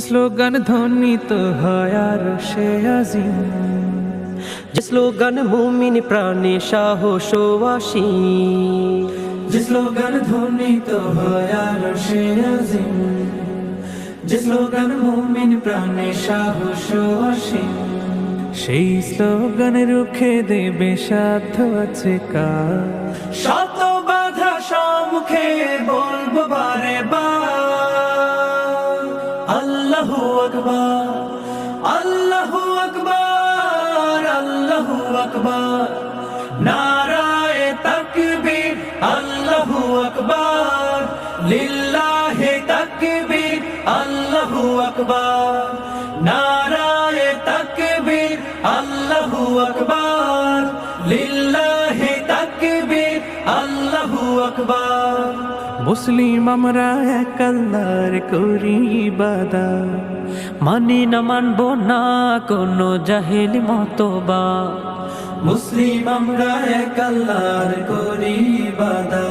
Slogan ধ্বনিত হয় আর সে আজিম। যে স্লোগান মুমিন প্রাণে সাহস আসি যে স্লোগান ধ্বনিত হয় আর সে আজিম। যে স্লোগান মুমিন প্রাণে সাহস অসীম সেই স্লোগান রুখে দেবে সাধ্য আছে কার। শত বাধা সম্মুখে বলব আল্লাহু আকবার আল্লাহু আকবার আল্লাহু আকবার। নারায়ে তাকবীর, আল্লাহু আকবার। লিল্লাহি তাকবীর, আল্লাহু আকবার। নারায়ে তাকবীর, আল্লাহু আকবার। লিল্লাহি তাকবীর, আল্লাহু আকবার। মুসলিম আমরা এক আল্লাহর করি বাদা। মানি না মানব না কোনো জাহেলি মতবা। মুসলিম আমরা এক আল্লাহর করি বাদা।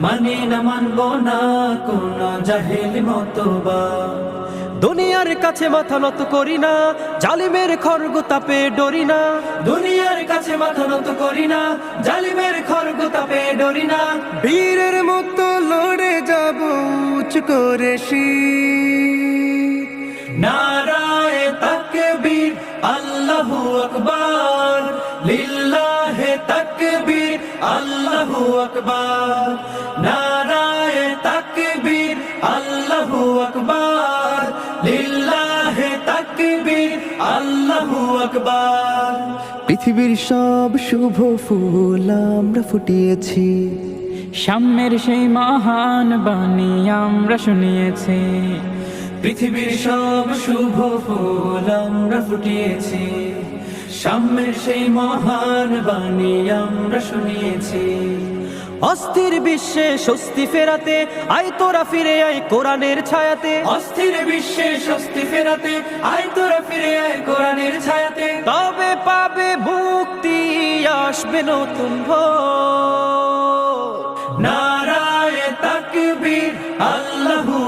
মানি না মানব না কোন জাহেলি মতবা। দুনিয়ার কাছে মাথা নত করি না, জালিমের খড়গ তাপে ডরি না। দুনিয়ার কাছে মাথা নত করি না, জালিমের খড়গ তাপে ডরি না। বীরের মতো লড়ে যাব উঁচ করে নারায়ে তাকবীর, আল্লাহু আকবার। লিল্লাহি তাকবীর, আল্লাহু আকবার। নারায়ে তাকবীর, আল্লাহু আকবার। আকবার। পৃথিবীর সব শুভ ফুল আমরা ফুটিয়েছি। সাম্যের সেই মহান বাণী আমরা শুনিয়েছি। পৃথিবীর সব শুভ ফুল আমরা ফুটিয়েছি। সাম্যের সেই মহান বাণী আমরা শুনিয়েছি। অস্থির বিশ্বে স্বস্তি ফেরাতে আই তোরা ফিরে আয় কোরআনের ছায়াতে। অস্থির বিশ্বে স্বস্তি ফেরাতে আই তোরা ফিরে আয় কোরআনের ছায়াতে। তবে পাবে মুক্তি আসবে নতুন ভো নারায় তাকবীর আল্লাহু